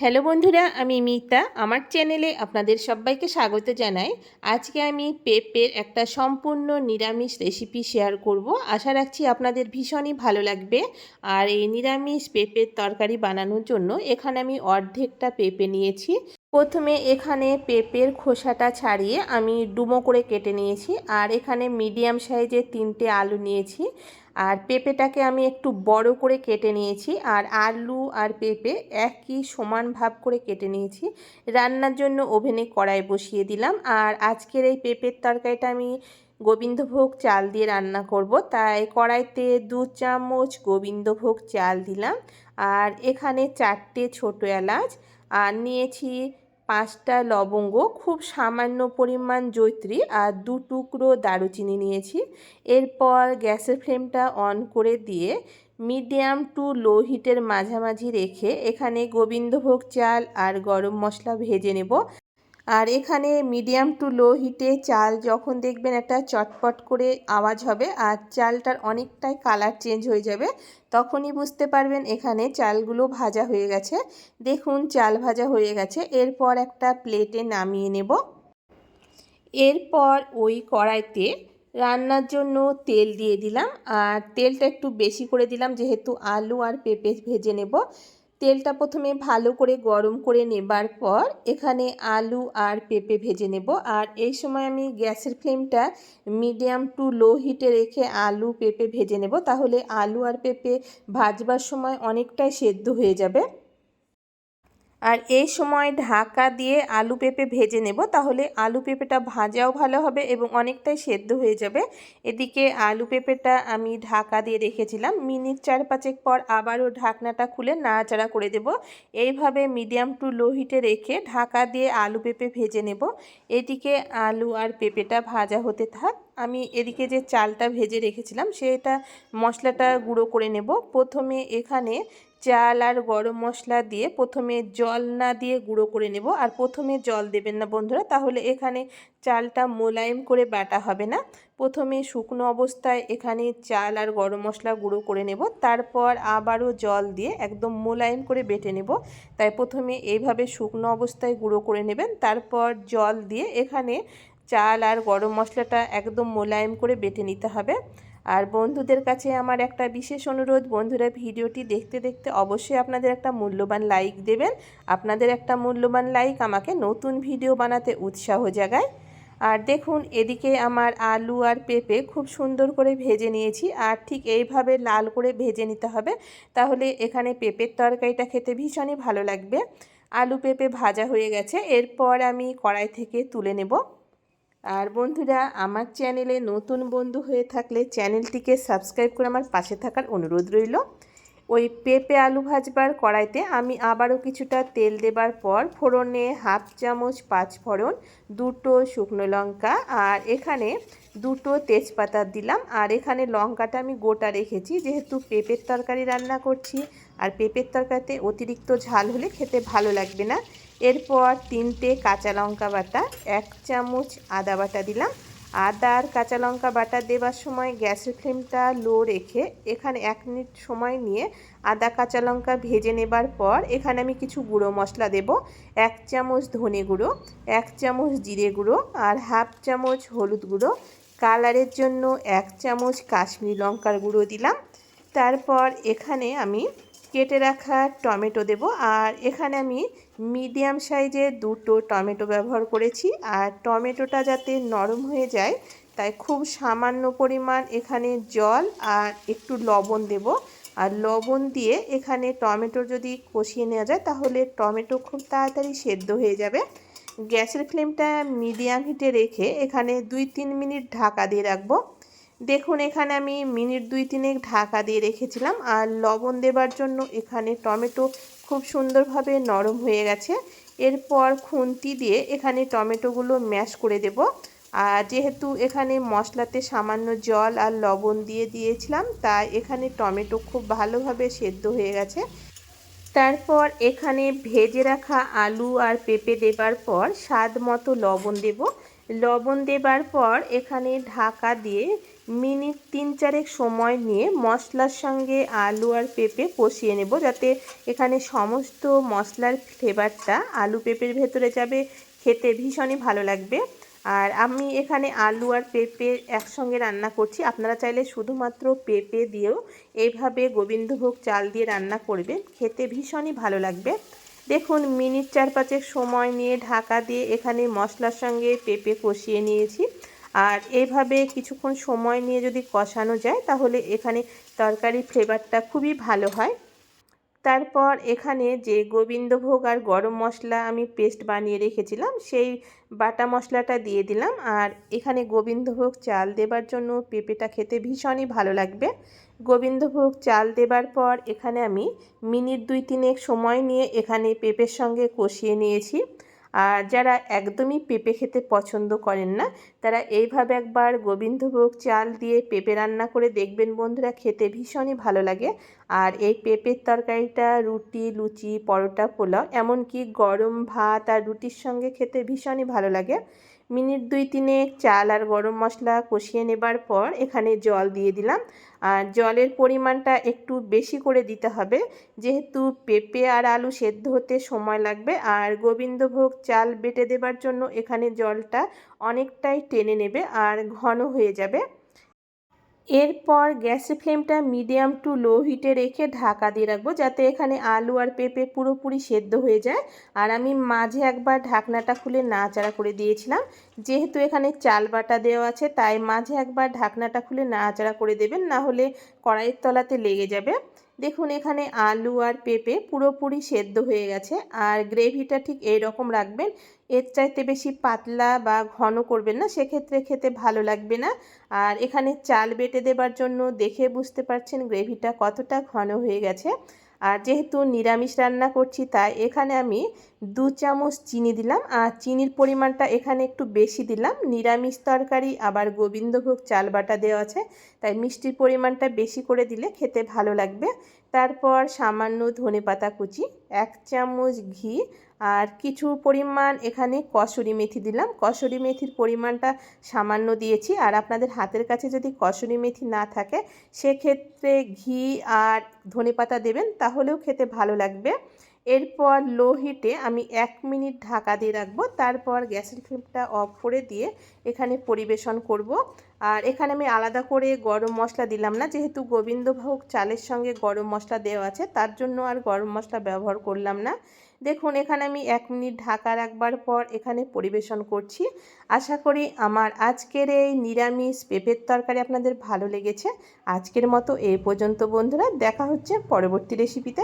Hello বন্ধুরা, আমি মিতা। আমার চ্যানেলে আপনাদের সবাইকে স্বাগত জানাই। আজকে আমি পেঁপের একটা সম্পূর্ণ নিরামিষ রেসিপি শেয়ার করব। আশা রাখছি আপনাদের ভীষণই ভালো লাগবে। আর এই নিরামিষ পেঁপের তরকারি বানানোর জন্য এখানে আমি অর্ধেকটা পেঁপে নিয়েছি। প্রথমে এখানে পেঁপের খোসাটা ছাড়িয়ে আমি ডুমো করে কেটে নিয়েছি আর এখানে মিডিয়াম সাইজের তিনটে আলু নিয়েছি। আর পেঁপেটাকে আমি একটু বড় করে কেটে নিয়েছি আর আলু আর পেঁপে একই সমান ভাব করে কেটে নিয়েছি। রান্নার জন্য ওভেনে কড়াই বসিয়ে দিলাম আর আজকের এই পেঁপের তরকারিটা আমি গোবিন্দভোগ চাল দিয়ে রান্না করব। তাই কড়াইতে দু চামচ গোবিন্দভোগ চাল দিলাম। আর এখানে চারটে ছোটো এলাচ আর নিয়েছি পাঁচটা লবঙ্গ, খুব সামান্য পরিমাণ জৈত্রী আর দু টুকরো দারুচিনি নিয়েছি। এরপর গ্যাসের ফ্লেমটা অন করে দিয়ে মিডিয়াম টু লো হিটের মাঝামাঝি রেখে এখানে গোবিন্দভোগ চাল আর গরম মশলা ভেজে নেব। আর এখানে মিডিয়াম টু লো হিটে চাল যখন দেখবেন একটা চটপট করে আওয়াজ হবে আর চালটার অনেকটাই কালার চেঞ্জ হয়ে যাবে, তখনই বুঝতে পারবেন এখানে চালগুলো ভাজা হয়ে গেছে। দেখুন, চাল ভাজা হয়ে গেছে। এরপর একটা প্লেটে নামিয়ে নেব। এরপর ওই কড়াইতে রান্নার জন্য তেল দিয়ে দিলাম। আর তেলটা একটু বেশি করে দিলাম, যেহেতু আলু আর পেঁপে ভেজে নেব। তেলটা প্রথমে ভালো করে গরম করে নেবার পর এখানে আলু আর পেঁপে ভেজে নেব। আর এই সময় আমি গ্যাসের ফ্লেমটা মিডিয়াম টু লো হিটে রেখে আলু, পেঁপে ভেজে নেব। তাহলে আলু আর পেঁপে ভাজবার সময় অনেকটাই সেদ্ধ হয়ে যাবে। আর এই সময় ঢাকা দিয়ে আলু পেঁপে ভেজে নেব, তাহলে আলু পেঁপেটা ভাজাও ভালো হবে এবং অনেকটাই সেদ্ধ হয়ে যাবে। এদিকে আলু পেঁপেটা আমি ঢাকা দিয়ে রেখেছিলাম, মিনিট চার পাঁচেক পর আবারও ঢাকনাটা খুলে নাড়াচাড়া করে দেব। এইভাবে মিডিয়াম টু লো হিটে রেখে ঢাকা দিয়ে আলু পেঁপে ভেজে নেব। এদিকে আলু আর পেঁপেটা ভাজা হতে থাক। আমি এদিকে যে চালটা ভেজে রেখেছিলাম, সেটা মশলাটা গুঁড়ো করে নেব। প্রথমে এখানে চাল আর গরম মশলা দিয়ে প্রথমে জল না দিয়ে গুঁড়ো করে নেব। আর প্রথমে জল দেবেন না বন্ধুরা, তাহলে এখানে চালটা মোলায়েম করে বাটা হবে না। প্রথমে শুকনো অবস্থায় এখানে চাল আর গরম মশলা গুঁড়ো করে নেব। তারপর আবারও জল দিয়ে একদম মোলায়েম করে বেটে নেব। তাই প্রথমে এইভাবে শুকনো অবস্থায় গুঁড়ো করে নেবেন। তারপর জল দিয়ে এখানে চাল আর গরম মশলাটা একদম মোলায়েম করে বেটে নিতে হবে। আর বন্ধুদের কাছে আমার একটা বিশেষ অনুরোধ, বন্ধুরা ভিডিওটি দেখতে দেখতে অবশ্যই আপনাদের একটা মূল্যবান লাইক দেবেন। আপনাদের একটা মূল্যবান লাইক আমাকে নতুন ভিডিও বানাতে উৎসাহ জাগায়। আর দেখুন, এদিকে আমার আলু আর পেঁপে খুব সুন্দর করে ভেজে নিয়েছি। আর ঠিক এইভাবে লাল করে ভেজে নিতে হবে। তাহলে এখানে পেঁপের তরকারিটা খেতে ভীষণই ভালো লাগবে। আলু পেঁপে ভাজা হয়ে গেছে। এরপর আমি কড়াই থেকে তুলে নেব। আর বন্ধুরা, আমার চ্যানেলে নতুন বন্ধু হয়ে থাকলে চ্যানেলটিকে সাবস্ক্রাইব করে আমার পাশে থাকার অনুরোধ রইল। ওই পেঁপে আলু ভাজবার কড়াইতে আমি আবারও কিছুটা তেল দেবার পর ফোড়নে হাফ চামচ পাঁচ ফোড়ন, দুটো শুকনো লঙ্কা আর এখানে দুটো তেজপাতা দিলাম। আর এখানে লঙ্কাটা আমি গোটা রেখেছি, যেহেতু পেঁপের তরকারি রান্না করছি আর পেঁপের তরকারিতে অতিরিক্ত ঝাল হলে খেতে ভালো লাগবে না। এরপর তিনটে কাঁচা লঙ্কা বাটা, এক চামচ আদা বাটা দিলাম। আদা আর কাঁচা লঙ্কা বাটা দেবার সময় গ্যাসের ফ্লেমটা লো রেখে এখানে এক মিনিট সময় নিয়ে আদা কাঁচা লঙ্কা ভেজে নেবার পর এখানে আমি কিছু গুঁড়ো মশলা দেব। এক চামচ ধনে গুঁড়ো, এক চামচ জিরে গুঁড়ো আর হাফ চামচ হলুদ গুঁড়ো। কালারের জন্য এক চামচ কাশ্মীরি লঙ্কার গুঁড়ো দিলাম। তারপর এখানে আমি কেটে রাখা টমেটো দেব। আর এখানে আমি মিডিয়াম সাইজের দুটো টমেটো ব্যবহার করেছি। আর টমেটোটা যাতে নরম হয়ে যায়, তাই খুব সামান্য পরিমাণ এখানে জল আর একটু লবণ দেব। আর লবণ দিয়ে এখানে টমেটো যদি কষিয়ে নেওয়া যায়, তাহলে টমেটো খুব তাড়াতাড়ি সেদ্ধ হয়ে যাবে। গ্যাসের ফ্লেমটা মিডিয়াম হিটে রেখে এখানে দুই তিন মিনিট ঢাকা দিয়ে রাখব। দেখুন, এখানে আমি মিনিট দুই তিনেক ঢাকা দিয়ে রেখেছিলাম। আর লবণ দেবার জন্য এখানে টমেটো খুব সুন্দরভাবে নরম হয়ে গেছে। এরপর খুন্তি দিয়ে এখানে টমেটোগুলো ম্যাশ করে দেব। আর যেহেতু এখানে মশলাতে সামান্য জল আর লবণ দিয়ে দিয়েছিলাম, তাই এখানে টমেটো খুব ভালোভাবে সেদ্ধ হয়ে গেছে। তারপর এখানে ভেজে রাখা আলু আর পেঁপে দেবার পর স্বাদ মতো লবণ দেব। লবণ দেবার পর এখানে ঢাকা দিয়ে মিনিট তিন চারেক সময় নিয়ে মশলার সঙ্গে আলু আর পেঁপে কষিয়ে নেব যাতে এখানে সমস্ত মশলার ফ্লেভারটা আলু পেঁপের ভেতরে যাবে। খেতে ভীষণই ভালো লাগবে। আর আমি এখানে আলু আর পেঁপে একসঙ্গে রান্না করছি। আপনারা চাইলে শুধুমাত্র পেঁপে দিয়েও এইভাবে গোবিন্দভোগ চাল দিয়ে রান্না করবেন। খেতে ভীষণই ভালো লাগবে। দেখুন, মিনিট চার পাঁচেক সময় নিয়ে ঢাকা দিয়ে এখানে মশলার সঙ্গে পেঁপে কষিয়ে নিয়েছি। আর এইভাবে কিছুক্ষণ সময় নিয়ে যদি কষানো যায়, তাহলে এখানে তরকারির ফ্লেভারটা খুবই ভালো হয়। তারপর এখানে যে গোবিন্দভোগ আর গরম মশলা আমি পেস্ট বানিয়ে রেখেছিলাম, সেই বাটা মশলাটা দিয়ে দিলাম। আর এখানে গোবিন্দভোগ চাল দেবার জন্য পেঁপেটা খেতে ভীষণই ভালো লাগবে। গোবিন্দভোগ চাল দেবার পর এখানে আমি মিনিট দুই তিনেক সময় নিয়ে এখানে পেঁপের সঙ্গে কষিয়ে নিয়েছি। আর যারা একদমই পেঁপে খেতে পছন্দ করেন না, তারা এইভাবে একবার গোবিন্দভোগ চাল দিয়ে পেঁপে রান্না করে দেখবেন বন্ধুরা, খেতে ভীষণই ভালো লাগে। আর এই পেঁপের তরকারিটা, রুটি, লুচি, পরোটা, পোলাও, এমনকি গরম ভাত আর রুটির সঙ্গে খেতে ভীষণই ভালো লাগে। মিনিট দুই তিনে চাল আর গরম মশলা কষিয়ে নেবার পর এখানে জল দিয়ে দিলাম। আর জলের পরিমাণটা একটু বেশি করে দিতে হবে। যেহেতু পেঁপে আর আলু সেদ্ধ হতে সময় লাগবে, আর গোবিন্দভোগ চাল বেটে দেবার জন্য এখানে জলটা অনেকটাই টেনে নেবে আর ঘন হয়ে যাবে। এরপর গ্যাসের ফ্লেমটা মিডিয়াম টু লো হিটে রেখে ঢাকা দিয়ে রাখব যাতে এখানে আলু আর পেঁপে পুরোপুরি সেদ্ধ হয়ে যায়। আর আমি মাঝে একবার ঢাকনাটা খুলে নাচাড়া করে দিয়েছিলাম। যেহেতু এখানে চাল বাটা দেওয়া আছে, তাই মাঝে একবার ঢাকনাটা খুলে নাচাড়া করে দেবেন না হলে কড়াইয়ের তলাতে লেগে যাবে। দেখুন, এখানে আলু আর পেঁপে পুরোপুরি সেদ্ধ হয়ে গেছে। আর গ্রেভিটা ঠিক এই রকম রাখবেন। এর চাইতে বেশি পাতলা বা ঘন করবেন না, সেক্ষেত্রে খেতে ভালো লাগবে না। আর এখানে চাল বেটে দেবার জন্য দেখে বুঝতে পারছেন গ্রেভিটা কতটা ঘন হয়ে গেছে। আর যেহেতু নিরামিষ রান্না করছি, তাই এখানে আমি দু চামচ চিনি দিলাম। আর চিনির পরিমাণটা এখানে একটু বেশি দিলাম। নিরামিষ তরকারি, আবার গোবিন্দভোগ চাল বাটা দেওয়া আছে, তাই মিষ্টির পরিমাণটা বেশি করে দিলে খেতে ভালো লাগবে। তারপর সামান্য ধনে পাতা কুচি, এক চামচ ঘি আর কিছু পরিমাণ এখানে কসুরি মেথি দিলাম। কসুরি মেথির পরিমাণটা সামান্য দিয়েছি। আর আপনাদের হাতের কাছে যদি কসুরি মেথি না থাকে, সেক্ষেত্রে ঘি আর ধনে পাতা দেবেন, তাহলেও খেতে ভালো লাগবে। এরপর লো হিটে আমি এক মিনিট ঢাকা দিয়ে রাখব। তারপর গ্যাসের ফ্লেমটা অফ করে দিয়ে এখানে পরিবেশন করব। আর এখানে আমি আলাদা করে গরম মশলা দিলাম না, যেহেতু গোবিন্দভোগ চালের সঙ্গে গরম মশলা দেওয়া আছে, তার জন্য আর গরম মশলা ব্যবহার করলাম না। দেখুন, এখানে আমি এক মিনিট ঢাকা রাখবার পর এখানে পরিবেশন করছি। আশা করি আমার আজকের এই নিরামিষ পেঁপের তরকারি আপনাদের ভালো লেগেছে। আজকের মতো এই পর্যন্ত, বন্ধুরা। দেখা হচ্ছে পরবর্তী রেসিপিতে